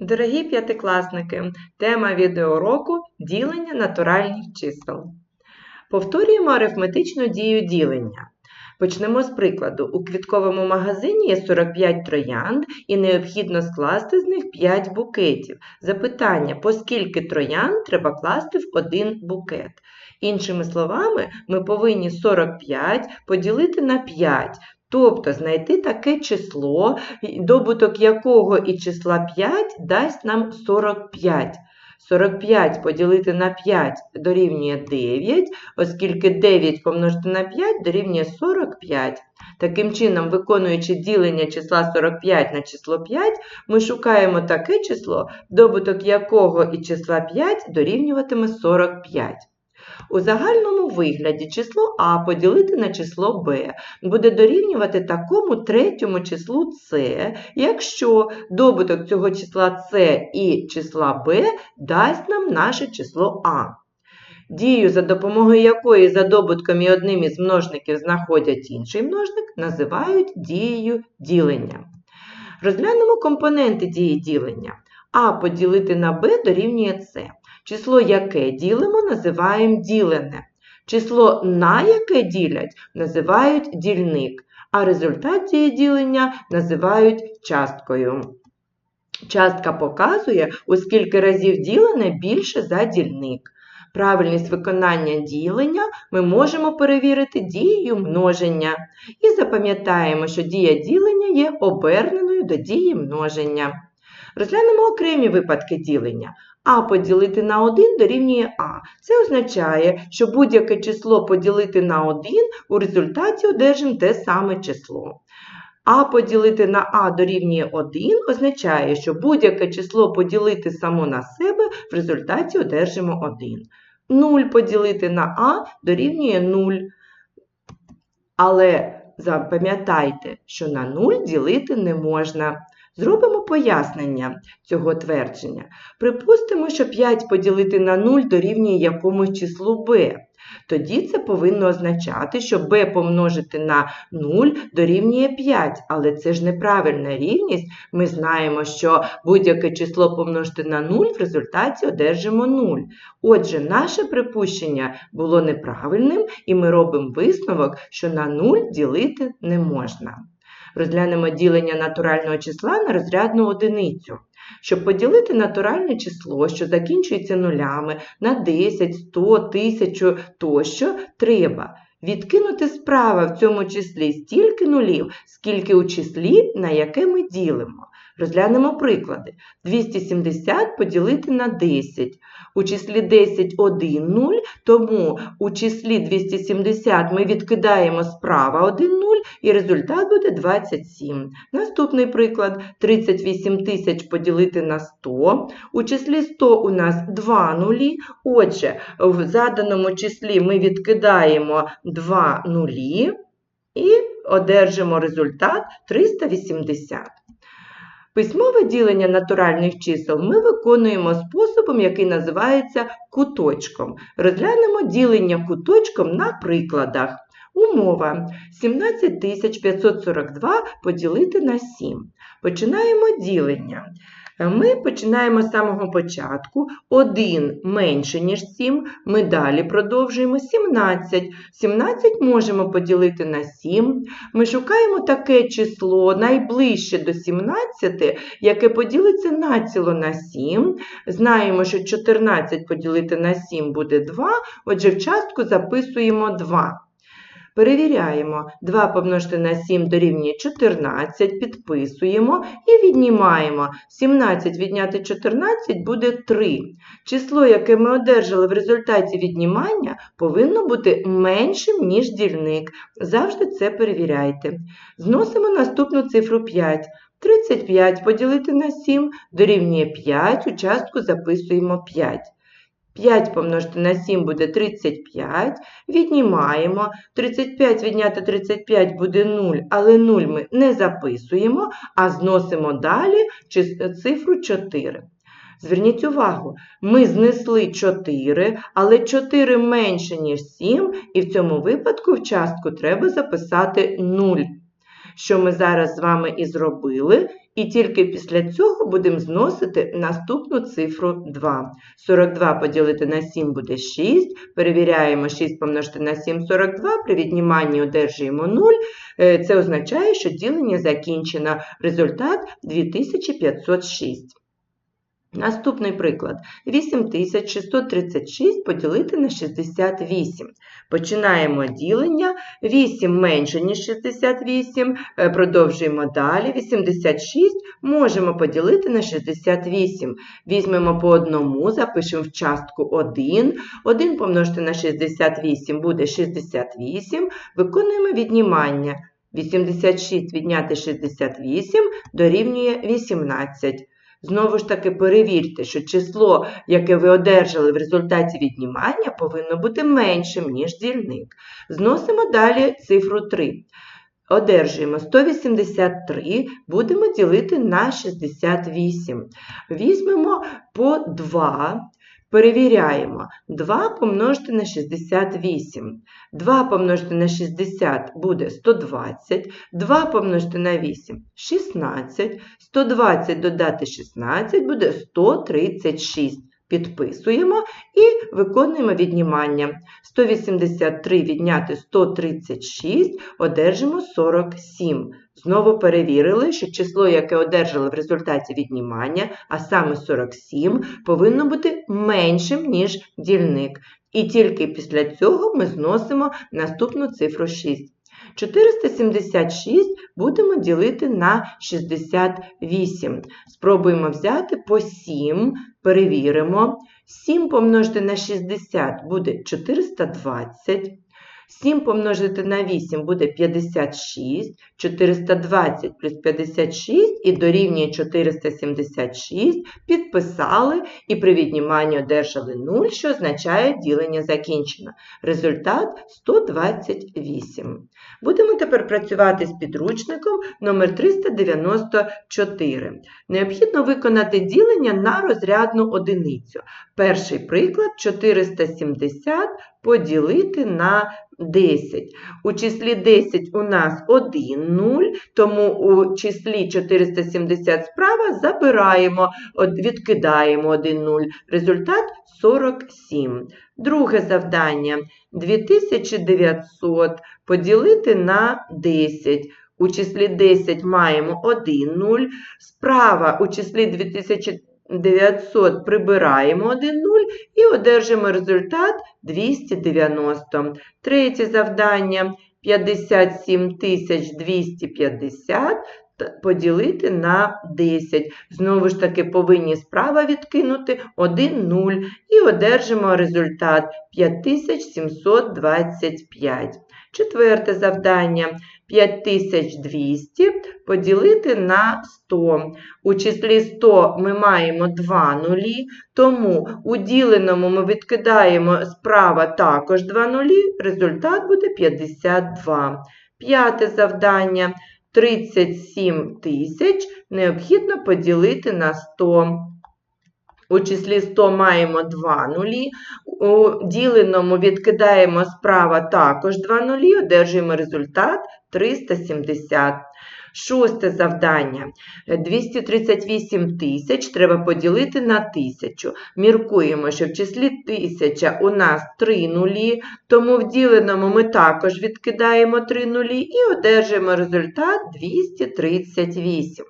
Дорогі п'ятикласники, тема відеоуроку ділення натуральних чисел. Повторюємо арифметичну дію ділення. Почнемо з прикладу. У квітковому магазині є 45 троянд і необхідно скласти з них 5 букетів. Запитання, по скільки троянд треба класти в один букет? Іншими словами, ми повинні 45 поділити на 5, тобто знайти таке число, добуток якого і числа 5 дасть нам 45. 45 поділити на 5 дорівнює 9, оскільки 9 помножити на 5 дорівнює 45. Таким чином, виконуючи ділення числа 45 на число 5, ми шукаємо таке число, добуток якого і числа 5 дорівнюватиме 45. У загальному вигляді число А поділити на число Б буде дорівнювати такому третьому числу С, якщо добуток цього числа С і числа Б дасть нам наше число А. Дію, за допомогою якої за добутком і одним із множників знаходять інший множник, називають дією ділення. Розглянемо компоненти дії ділення. А поділити на Б дорівнює С. Число, яке ділимо, називаємо ділене. Число, на яке ділять, називають дільник, а результат цієї ділення називають часткою. Частка показує, у скільки разів ділене більше за дільник. Правильність виконання ділення ми можемо перевірити дією множення. І запам'ятаємо, що дія ділення є оберненою до дії множення. Розглянемо окремі випадки ділення. А поділити на 1 дорівнює А. Це означає, що будь-яке число поділити на 1 у результаті одержимо те саме число. А поділити на А дорівнює 1 означає, що будь-яке число поділити само на себе в результаті одержимо 1. 0 поділити на А дорівнює 0. Але запам'ятайте, що на 0 ділити не можна. Зробимо пояснення цього твердження. Припустимо, що 5 поділити на 0 дорівнює якомусь числу b. Тоді це повинно означати, що b помножити на 0 дорівнює 5, але це ж неправильна рівність. Ми знаємо, що будь-яке число помножити на 0 в результаті одержимо 0. Отже, наше припущення було неправильним, і ми робимо висновок, що на 0 ділити не можна. Розглянемо ділення натурального числа на розрядну одиницю. Щоб поділити натуральне число, що закінчується нулями, на 10, 100, 1000 тощо, треба відкинути справа в цьому числі стільки нулів, скільки у числі, на яке ми ділимо. Розглянемо приклади. 270 поділити на 10. У числі 10 1 0, тому у числі 270 ми відкидаємо справа 1 0 і результат буде 27. Наступний приклад 38 тисяч поділити на 100. У числі 100 у нас 2 нулі. Отже, в заданому числі ми відкидаємо 2 нулі і одержимо результат 380. Письмове ділення натуральних чисел ми виконуємо способом, який називається куточком. Розглянемо ділення куточком на прикладах. Умова 17542 поділити на 7. Починаємо ділення. Ми починаємо з самого початку. 1 менше, ніж 7. Ми далі продовжуємо 17. 17 можемо поділити на 7. Ми шукаємо таке число найближче до 17, яке поділиться націло на 7. Знаємо, що 14 поділити на 7 буде 2, отже, в частку записуємо 2. Перевіряємо, 2 помножити на 7 дорівнює 14, підписуємо і віднімаємо. 17 відняти 14 буде 3. Число, яке ми одержали в результаті віднімання, повинно бути меншим, ніж дільник. Завжди це перевіряйте. Зносимо наступну цифру 5. 35 поділити на 7 дорівнює 5, у частку записуємо 5. 5 помножити на 7 буде 35. Віднімаємо. 35 відняти 35 буде 0, але 0 ми не записуємо, а зносимо далі цифру 4. Зверніть увагу, ми знесли 4, але 4 менше, ніж 7, і в цьому випадку в частку треба записати 0. Що ми зараз з вами і зробили, і тільки після цього будемо зносити наступну цифру 2. 42 поділити на 7 буде 6. Перевіряємо 6 помножити на 7 42. При відніманні одержуємо 0. Е, Це означає, що ділення закінчено. Результат 2506. Наступний приклад. 8636 поділити на 68. Починаємо ділення. 8 менше, ніж 68. Е, Продовжуємо далі. 86 можемо поділити на 68. Візьмемо по одному, запишемо в частку 1. 1 помножити на 68 буде 68. Виконуємо віднімання. 86 відняти 68 дорівнює 18. Знову ж таки, перевірте, що число, яке ви одержали в результаті віднімання, повинно бути меншим, ніж дільник. Зносимо далі цифру 3. Одержуємо 183, будемо ділити на 68. Візьмемо по 2, перевіряємо. 2 помножити на 68. 2 помножити на 60 буде 120, 2 помножити на 8 – 16, 120 додати 16 буде 136. Підписуємо і виконуємо віднімання. 183 відняти 136 одержимо 47. Знову перевірили, що число, яке одержали в результаті віднімання, а саме 47, повинно бути меншим, ніж дільник. І тільки після цього ми зносимо наступну цифру 6. 476 будемо ділити на 68. Спробуємо взяти по 7, перевіримо. 7 помножити на 60 буде 420. 7 помножити на 8 буде 56, 420 плюс 56 і дорівнює 476, підписали і при відніманні одержали 0, що означає ділення закінчено. Результат 128. Будемо тепер працювати з підручником номер 394. Необхідно виконати ділення на розрядну одиницю. Перший приклад 470 поділити на 10. У числі 10 у нас 1 0, тому у числі 470 справа забираємо, відкидаємо 1 0. Результат 47. Друге завдання 2900 поділити на 10. У числі 10 маємо 1 0. Справа у числі 2900 прибираємо 1 0 і одержимо результат 290. Третє завдання 57250 поділити на 10. Знову ж таки, повинні справа відкинути 1 0 і одержимо результат 5725. Четверте завдання 5200 поділити на 100. У числі 100 ми маємо 2 нулі, тому у діленому ми відкидаємо справа також 2 нулі, результат буде 52. П'яте завдання 37 тисяч необхідно поділити на 100. У числі 100 маємо 2 нулі, у діленому відкидаємо справа також 2 нулі, одержуємо результат 370. Шосте завдання. 238 тисяч треба поділити на 1000. Міркуємо, що в числі 1000 у нас 3 нулі, тому в діленому ми також відкидаємо 3 нулі і одержуємо результат 238.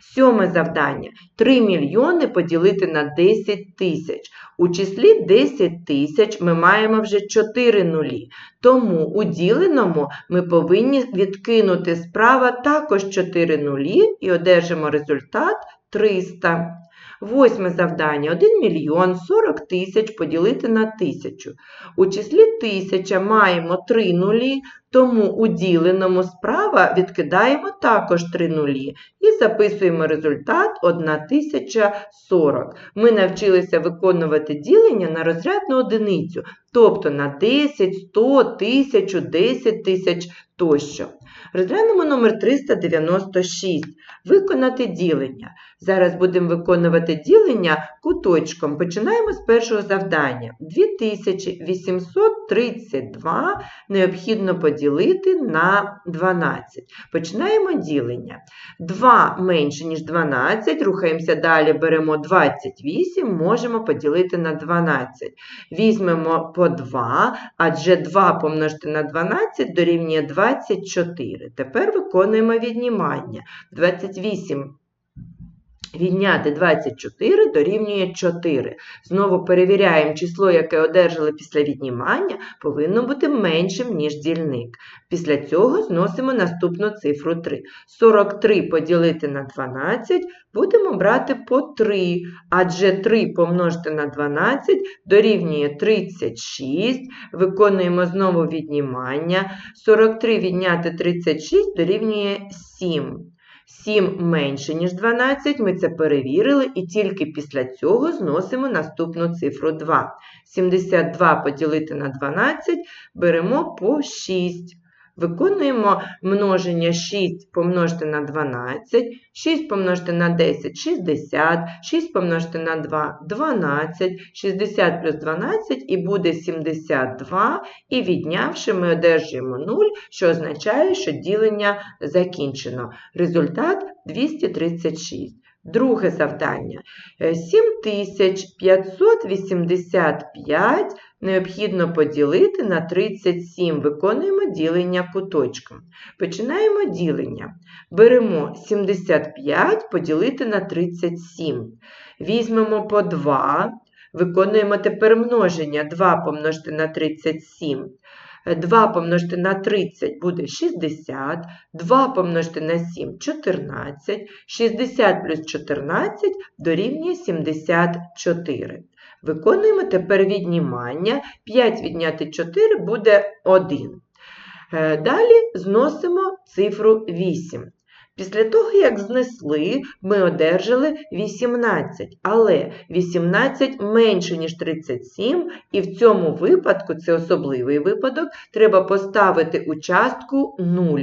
Сьоме завдання. 3 мільйони поділити на 10 тисяч. У числі 10 тисяч ми маємо вже 4 нулі. Тому у діленому ми повинні відкинути справа також 4 нулі і одержимо результат 300. Восьме завдання 1 мільйон 40 тисяч поділити на тисячу. У числі 1000 маємо 3 нулі, тому у діленому справа відкидаємо також 3 нулі і записуємо результат 1040. Ми навчилися виконувати ділення на розрядну одиницю, тобто на 10, 100, 1000, 10 тисяч тощо. Розглянемо номер 396. Виконати ділення. Зараз будемо виконувати ділення куточком. Починаємо з першого завдання. 2830 32 необхідно поділити на 12. Починаємо ділення. 2 менше, ніж 12, рухаємося далі, беремо 28, можемо поділити на 12. Візьмемо по 2, адже 2 помножити на 12 дорівнює 24. Тепер виконуємо віднімання. 28 Відняти 24 дорівнює 4. Знову перевіряємо, число, яке одержали після віднімання, повинно бути меншим, ніж дільник. Після цього зносимо наступну цифру 3. 43 поділити на 12 будемо брати по 3, адже 3 помножити на 12 дорівнює 36. Виконуємо знову віднімання. 43 відняти 36 дорівнює 7. 7 менше, ніж 12, ми це перевірили, і тільки після цього зносимо наступну цифру 2. 72 поділити на 12 беремо по 6. Виконуємо множення 6 помножити на 12, 6 помножити на 10 60, 6 помножити на 2 12, 60 плюс 12 і буде 72, і віднявши ми одержуємо 0, що означає, що ділення закінчено. Результат 236. Друге завдання. 7585 необхідно поділити на 37. Виконуємо ділення куточком. Починаємо ділення. Беремо 75 поділити на 37. Візьмемо по 2. Виконуємо тепер множення 2 помножити на 37. 2 помножити на 30 буде 60, 2 помножити на 7 14, 60 плюс 14 дорівнює 74. Виконуємо тепер віднімання. 5 відняти 4 буде 1. Е, далі зносимо цифру 8. Після того, як знесли, ми одержали 18, але 18 менше, ніж 37, і в цьому випадку, це особливий випадок, треба поставити участку 0.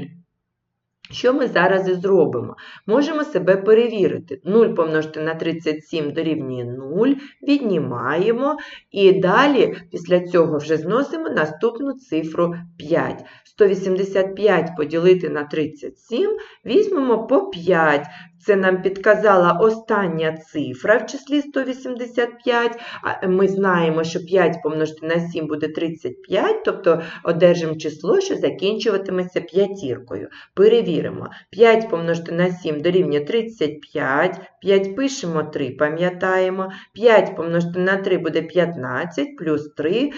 Що ми зараз і зробимо? Можемо себе перевірити. 0 помножити на 37 дорівнює 0, віднімаємо і далі після цього вже зносимо наступну цифру 5. 185 поділити на 37, візьмемо по 5. Це нам підказала остання цифра в числі 185. Ми знаємо, що 5 помножити на 7 буде 35, тобто одержимо число, що закінчуватиметься п'ятіркою. Перевіримо. 5 помножити на 7 дорівнює 35, 5 пишемо 3, пам'ятаємо. 5 помножити на 3 буде 15, плюс 3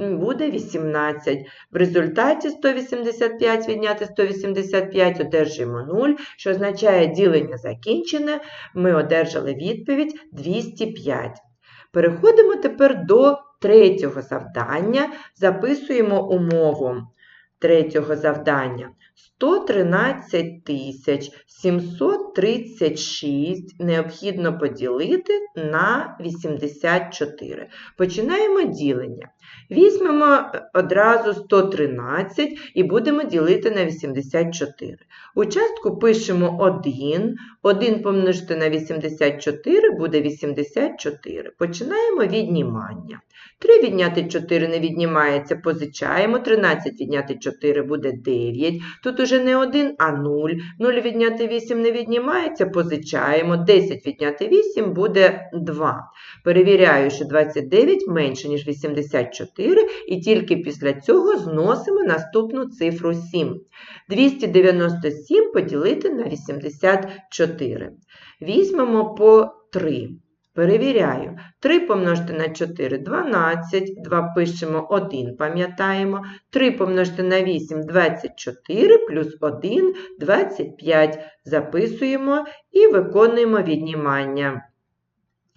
буде 18. В результаті 185 відняти 185 одержуємо 0, що означає ділення закінчене. Ми одержали відповідь 205. Переходимо тепер до третього завдання. Записуємо умову третього завдання. 113 736 необхідно поділити на 84. Починаємо ділення. Візьмемо одразу 113 і будемо ділити на 84. Участку пишемо 1. 1 помножити на 84 буде 84. Починаємо віднімання. 3 відняти 4 не віднімається, позичаємо. 13 відняти 4 буде 9. Тут уже не 1, а 0. 0 відняти 8 не віднімається, позичаємо. 10 відняти 8 буде 2. Перевіряю, що 29 менше, ніж 84, і тільки після цього зносимо наступну цифру 7. 297 поділити на 84. Візьмемо по 3. Перевіряю. 3 помножити на 4 12, 2 пишемо 1, пам'ятаємо. 3 помножити на 8 24, плюс 1 25. Записуємо і виконуємо віднімання.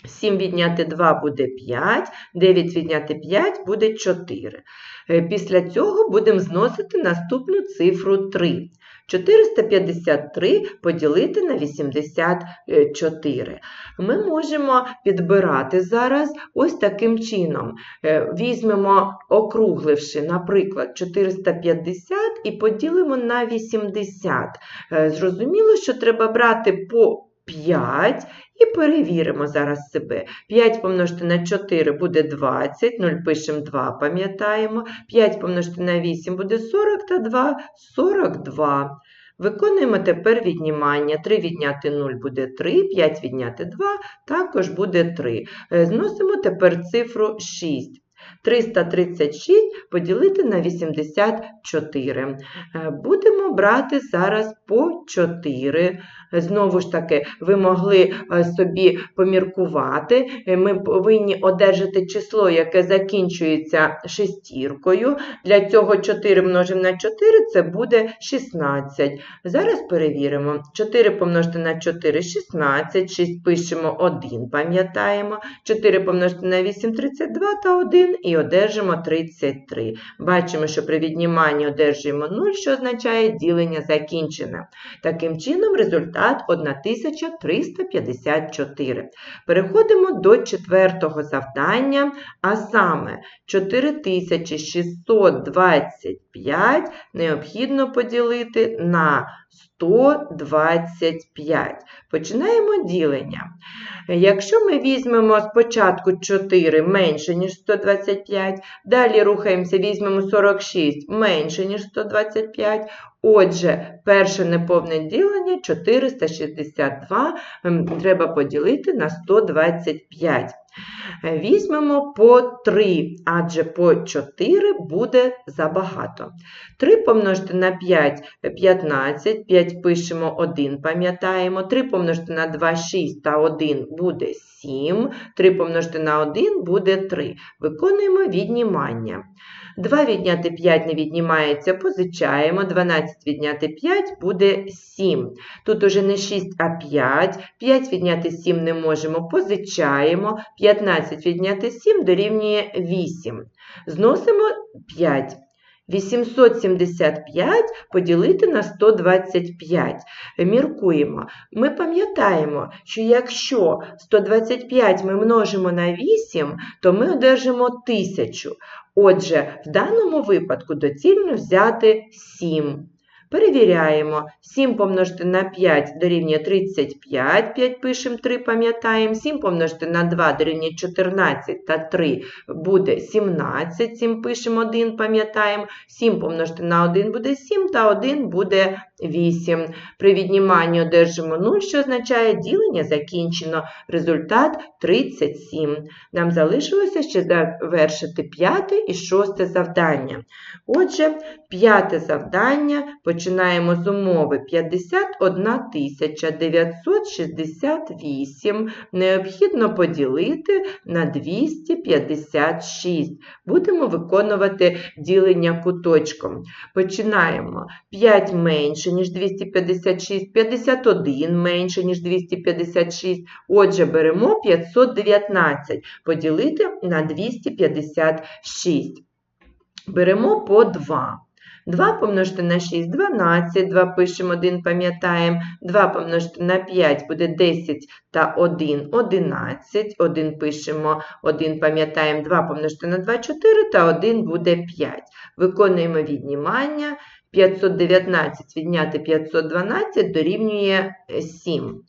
7 відняти 2 буде 5, 9 відняти 5 буде 4. Е, після цього будемо зносити наступну цифру 3. 453 поділити на 84. Ми можемо підбирати зараз ось таким чином. Е, візьмемо, округливши, наприклад, 450 і поділимо на 80. Е, зрозуміло, що треба брати по 5 і перевіримо зараз себе. 5 помножити на 4 буде 20, 0 пишемо 2, пам'ятаємо. 5 помножити на 8 буде 40 та 2 – 42. Виконуємо тепер віднімання. 3 відняти 0 буде 3, 5 відняти 2 також буде 3. Е, Зносимо тепер цифру 6. 336 поділити на 84. Е, Будемо брати зараз по 4. Знову ж таки, ви могли е, собі поміркувати. Е, Ми повинні одержати число, яке закінчується шестіркою. Для цього 4 множимо на 4 це буде 16. Зараз перевіримо. 4 помножити на 4 – 16, 6 пишемо 1, пам'ятаємо. 4 помножити на 8 – 32 та 1 і одержимо 33. Бачимо, що при відніманні одержуємо 0, що означає ділення закінчене. Таким чином, результат 1354. Переходимо до четвертого завдання, а саме 4625 необхідно поділити на 125. Починаємо ділення. Якщо ми візьмемо спочатку 4 менше, ніж 125, далі рухаємося, візьмемо 46 менше, ніж 125. Отже, перше неповне ділення 462 ем, треба поділити на 125. Візьмемо по 3, адже по 4 буде забагато. 3 помножити на 5 – 15, 5 пишемо 1, пам'ятаємо. 3 помножити на 2 – 6 та 1 буде 7. 3 помножити на 1 буде 3. Виконуємо віднімання. 2 відняти 5 не віднімається, позичаємо. 12 відняти 5 буде 7. Тут уже не 6, а 5. 5 відняти 7 не можемо, позичаємо. 15 відняти 7 дорівнює 8. Зносимо 5. 875 поділити на 125. Міркуємо. Ми пам'ятаємо, що якщо 125 ми множимо на 8, то ми одержимо 1000. Отже, в даному випадку доцільно взяти 7. Перевіряємо. 7 помножити на 5 дорівнює 35, 5 пишемо 3, пам'ятаємо. 7 помножити на 2 дорівнює 14 та 3 буде 17, 7 пишемо 1, пам'ятаємо. 7 помножити на 1 буде 7 та 1 буде 8. При відніманні одержимо 0, що означає ділення закінчено. Результат 37. Нам залишилося ще завершити п'яте і шосте завдання. Отже, п'яте завдання починаємо з умови 51 968 необхідно поділити на 256. Будемо виконувати ділення куточком. Починаємо 5 менше, ніж 256, 51 менше, ніж 256. Отже, беремо 519 поділити на 256. Беремо по 2. 2 помножити на 6 – 12, 2 пишемо 1, пам'ятаємо, 2 помножити на 5 буде 10 та 1 – 11, 1 пишемо, 1 пам'ятаємо, 2 помножити на 2 – 4 та 1 буде 5. Виконуємо віднімання. 519 відняти 512 дорівнює 7.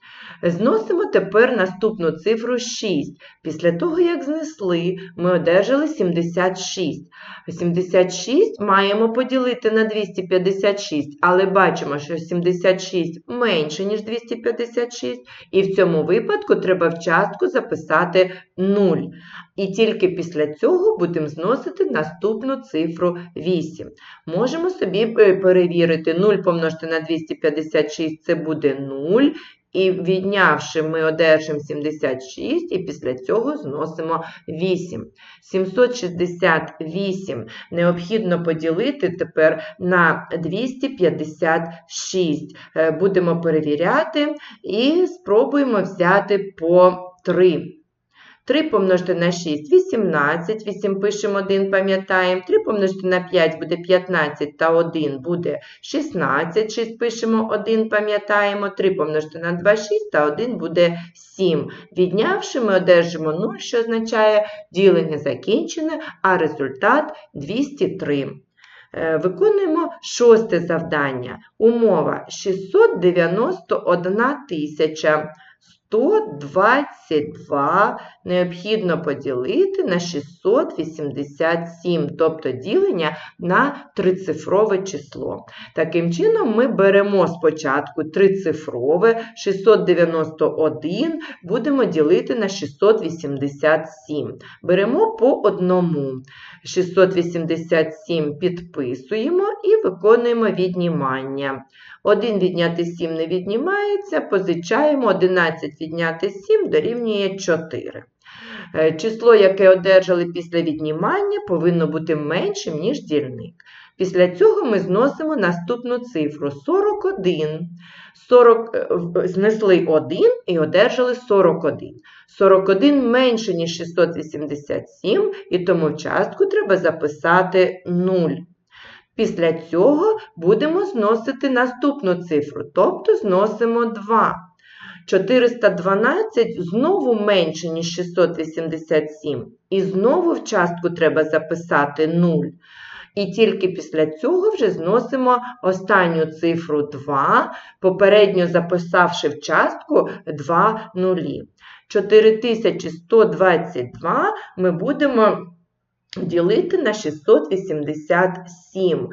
Зносимо тепер наступну цифру 6. Після того, як знесли, ми одержали 76. 76 маємо поділити на 256, але бачимо, що 76 менше, ніж 256, і в цьому випадку треба в частку записати 0. І тільки після цього будемо зносити наступну цифру 8. Можемо собі е, перевірити 0 помножити на 256 це буде 0. І віднявши, ми одержимо 76, і після цього зносимо 8. 768 необхідно поділити тепер на 256. Е, Будемо перевіряти і спробуємо взяти по 3. 3 помножити на 6 – 18, 8 пишемо 1, пам'ятаємо, 3 помножити на 5 буде 15 та 1 буде 16, 6 пишемо 1, пам'ятаємо, 3 помножити на 2 – 6 та 1 буде 7. Віднявши, ми одержимо 0, що означає ділення закінчене, а результат 203. Е, Виконуємо шосте завдання. Умова 691 тисяча 122 необхідно поділити на 687, тобто ділення на трицифрове число. Таким чином, ми беремо спочатку трицифрове 691, будемо ділити на 687. Беремо по одному. 687 підписуємо і виконуємо віднімання. 1 відняти 7 не віднімається, позичаємо 11 відняти 7 дорівнює 4. Е, Число, яке одержали після віднімання, повинно бути меншим, ніж дільник. Після цього ми зносимо наступну цифру 41. 40, е, знесли 1 і одержали 41. 41 менше, ніж 687, і тому в частку треба записати 0. Після цього будемо зносити наступну цифру, тобто зносимо 2. 412 знову менше, ніж 687, і знову в частку треба записати 0. І тільки після цього вже зносимо останню цифру 2, попередньо записавши в частку 2 нулі. 4122 ми будемо ділити на 687.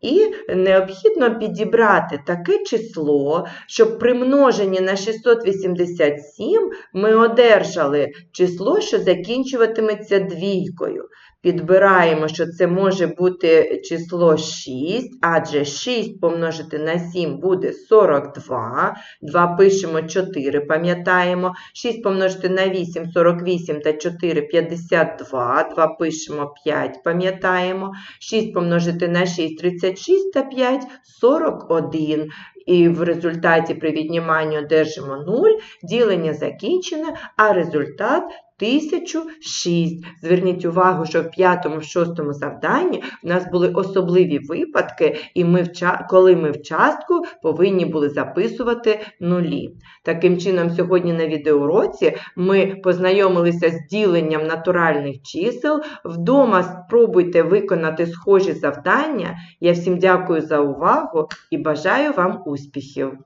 І необхідно підібрати таке число, щоб при множенні на 687 ми одержали число, що закінчуватиметься двійкою. Підбираємо, що це може бути число 6, адже 6 помножити на 7 буде 42. 2 пишемо 4, пам'ятаємо. 6 помножити на 8 48 та 4 52. 2 пишемо 5, пам'ятаємо. 6 помножити на 6 36 та 5 41. І в результаті при відніманні одержимо 0, ділення закінчене, а результат 1006. Зверніть увагу, що в п'ятому, шостому завданні в нас були особливі випадки, і ми коли ми в частку повинні були записувати нулі. Таким чином, сьогодні на відеоуроці ми познайомилися з діленням натуральних чисел. Вдома спробуйте виконати схожі завдання. Я всім дякую за увагу і бажаю вам успіхів!